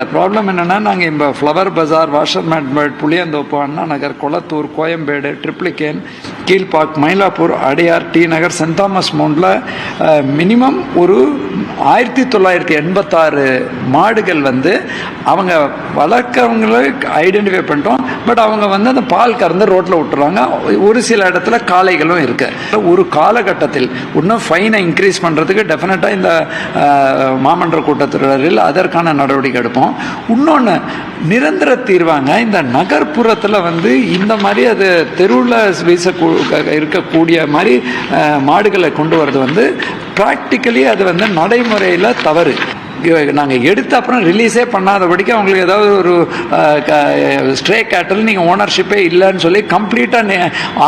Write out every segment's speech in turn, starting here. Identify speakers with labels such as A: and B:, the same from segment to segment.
A: Problem என்னென்னா நாங்கள் இப்போ Flower Bazaar Washermanpet Pulianthope Anna Nagar Kolathur Koyambedu Triplicane Kilpauk Mylapore Adyar T Nagar Saint Thomas மவுண்டில் minimum ஒரு ஆயிரத்தி தொள்ளாயிரத்தி எண்பத்தாறு மாடுகள் வந்து அவங்க வளர்க்கவங்கள ஐடென்டிஃபை பண்ணிட்டோம். பட் அவங்க வந்து அந்த பால் கறந்து ரோட்டில் விட்டுறாங்க. ஒரு சில இடத்துல காளைகளும் இருக்குது ஒரு காலகட்டத்தில் இன்னும் ஃபைனை இன்க்ரீஸ் பண்ணுறதுக்கு டெஃபினட்டாக இந்த மாமன்ற கூட்டத்தொடரில் அதற்கான நடவடிக்கை எடுப்போம். இன்னொன்று நிரந்தர தீர்வாங்க. இந்த நகர்ப்புறத்தில் வந்து இந்த மாதிரி அது தெருவில் வீச இருக்கக்கூடிய மாதிரி மாடுகளை கொண்டு வர்றது வந்து ப்ராக்டிக்கலி அது வந்து நடைமுறையில் தவறு. நாங்கள் எடுத்த அப்புறம் ரிலீஸே பண்ணாதபடிக்கு அவங்களுக்கு ஏதாவது ஒரு ஸ்ட்ரே கேட்டல் நீங்கள் ஓனர்ஷிப்பே இல்லைன்னு சொல்லி கம்ப்ளீட்டாக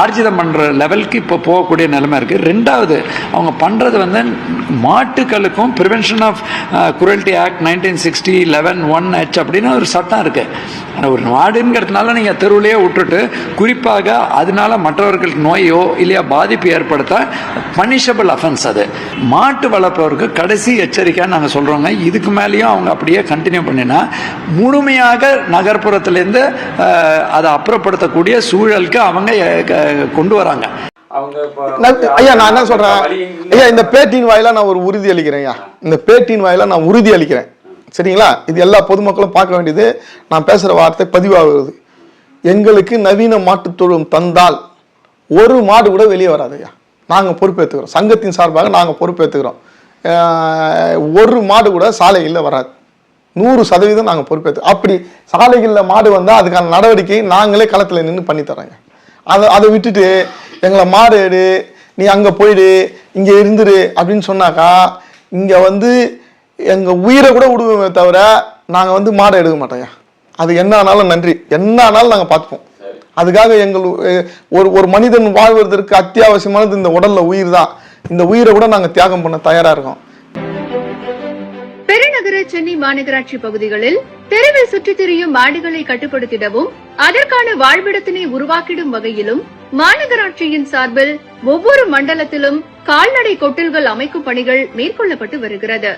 A: ஆர்ஜிதம் பண்ணுற லெவலுக்கு இப்போ போகக்கூடிய நிலைமை இருக்குது ரெண்டாவது அவங்க பண்ணுறது வந்து மாட்டுக்களுக்கும் prevention of cruelty act nineteen sixty eleven one H அப்படின்னு ஒரு சட்டம் இருக்குது ஆனால் ஒரு நாடுங்கிறதுனால நீங்கள் தெருவிலேயே விட்டுட்டு குறிப்பாக அதனால மற்றவர்களுக்கு நோயோ இல்லையா பாதிப்பு ஏற்படுத்த பனிஷபிள் அஃபென்ஸ் அது. மாட்டு வளர்ப்பவருக்கு கடைசி எச்சரிக்கையாக நாங்கள் சொல்கிறோங்க இதுக்கு மேலேயும் அவங்க அப்படியே கண்டினியூ பண்ணினா முழுமையாக நகர்ப்புறத்துலேருந்து அதை அப்புறப்படுத்தக்கூடிய சூழலுக்கு அவங்க கொண்டு வராங்க.
B: ஐயா நான் என்ன சொல்றேன்? ஐயா இந்த பேட்டியின் வாயிலா நான் ஒரு உறுதி அளிக்கிறேன் ஐயா. இந்த பேட்டியின் வாயிலா நான் உறுதி அளிக்கிறேன். சரிங்களா? இது எல்லா பொதுமக்களும் பார்க்க வேண்டியது. நான் பேசுற வார்த்தை பதிவாகுது. எங்களுக்கு நவீன மாட்டுத் தொழுவம் தந்தால் ஒரு மாடு கூட வெளியே வராது ஐயா. நாங்கள் பொறுப்பேற்றுக்கிறோம் சங்கத்தின் சார்பாக நாங்கள் பொறுப்பேற்றுக்கிறோம் ஒரு மாடு கூட சாலைகளில் வராது. நூறு சதவீதம் நாங்கள் பொறுப்பேற்று அப்படி சாலைகளில் மாடு வந்தால் அதுக்கான நடவடிக்கை நாங்களே களத்தில் நின்று பண்ணி தரோங்க அதை அதை விட்டுட்டு எங்களை மாடு எடு நீ அங்கே போயிடு இங்கே இருந்துரு அப்படின்னு சொன்னாக்கா இங்கே வந்து எங்கள் உயிரை கூட விடுவோமே தவிர நாங்கள் வந்து மாடை எடுக்க மாட்டோங்க. அது என்ன ஆனாலும் நன்றி. என்ன ஆனாலும் நாங்கள் பார்த்துப்போம். அதுக்காக எங்கள் ஒரு ஒரு மனிதன் வாழ்வதற்கு அத்தியாவசியமானது இந்த உடல்ல உயிர் தான். இந்த உயிரை கூட நாங்க தியாகம் பண்ண தயாரா இருக்கோம்.
C: பெருநகர சென்னை மாநகராட்சி பகுதிகளில் தெருவில் சுற்றித் திரியும் மாடுகளை கட்டுப்படுத்திடவும் அதற்கான வாழ்விடத்தினை உருவாக்கிடும் வகையிலும் மாநகராட்சியின் சார்பில் ஒவ்வொரு மண்டலத்திலும் கால்நடை கொட்டில்கள் அமைக்கும் பணிகள் மேற்கொள்ளப்பட்டு வருகிறது.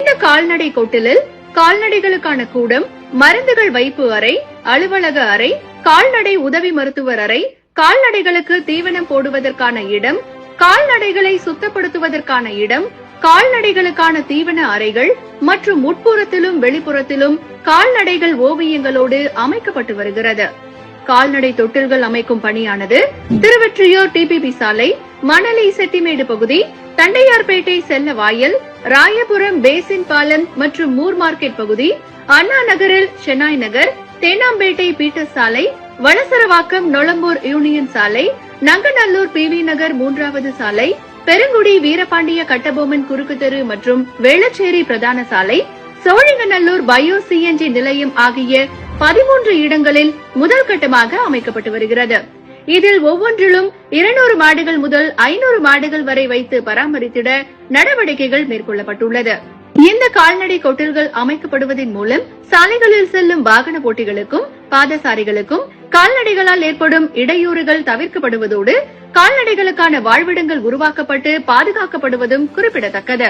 C: இந்த கால்நடை கொட்டிலில் கால்நடைகளுக்கான கூடம் மருந்துகள் வைப்பு அறை அலுவலக அறை கால்நடை உதவி மருத்துவர் அறை கால்நடைகளுக்கு தீவனம் போடுவதற்கான இடம் கால்நடைகளை சுத்தப்படுத்துவதற்கான இடம் கால்நடைகளுக்கான தீவன அறைகள் மற்றும் உட்புறத்திலும் வெளிப்புறத்திலும் கால்நடைகள் ஓவியங்களோடு அமைக்கப்பட்டு வருகிறது. கால்நடை தொட்டில்கள் அமைக்கும் பணியானது திருவெற்றியூர் டிபிபி சாலை மணலி செட்டிமேடு பகுதி தண்டையார்பேட்டை செல்ல வாயல் ராயபுரம் பேசின் பாலம் மற்றும் மூர் மார்க்கெட் பகுதி அண்ணா நகரில் சென்னாய் நகர் தேனாம்பேட்டை பீட்டர் சாலை வளசரவாக்கம் நொளம்பூர் யூனியன் சாலை நங்கநல்லூர் பி வி நகர் மூன்றாவது சாலை பெருங்குடி வீரபாண்டிய கட்டபொம்மன் குறுக்கு தெரு மற்றும் வேளச்சேரி பிரதான சாலை சோழிங்கநல்லூர் பயோ சிஎன்ஜி நிலையம் ஆகிய பதிமூன்று இடங்களில் முதல் கட்டமாக அமைக்கப்பட்டு வருகிறது. இதில் ஒவ்வொன்றிலும் இருநூறு மாடுகள் முதல் ஐநூறு மாடுகள் வரை வைத்து பராமரித்திட நடவடிக்கைகள் மேற்கொள்ளப்பட்டுள்ளது. இந்த கால்நடை கொட்டில்கள் அமைக்கப்படுவதன் மூலம் சாலைகளில் செல்லும் வாகன போட்டிகளுக்கும் பாதசாரிகளுக்கும் கால்நடைகளால் ஏற்படும் இடையூறுகள் தவிர்க்கப்படுவதோடு கால்நடைகளுக்கான வாழ்விடங்கள் உருவாக்கப்பட்டு பாதுகாக்கப்படுவதும் குறிப்பிடத்தக்கது.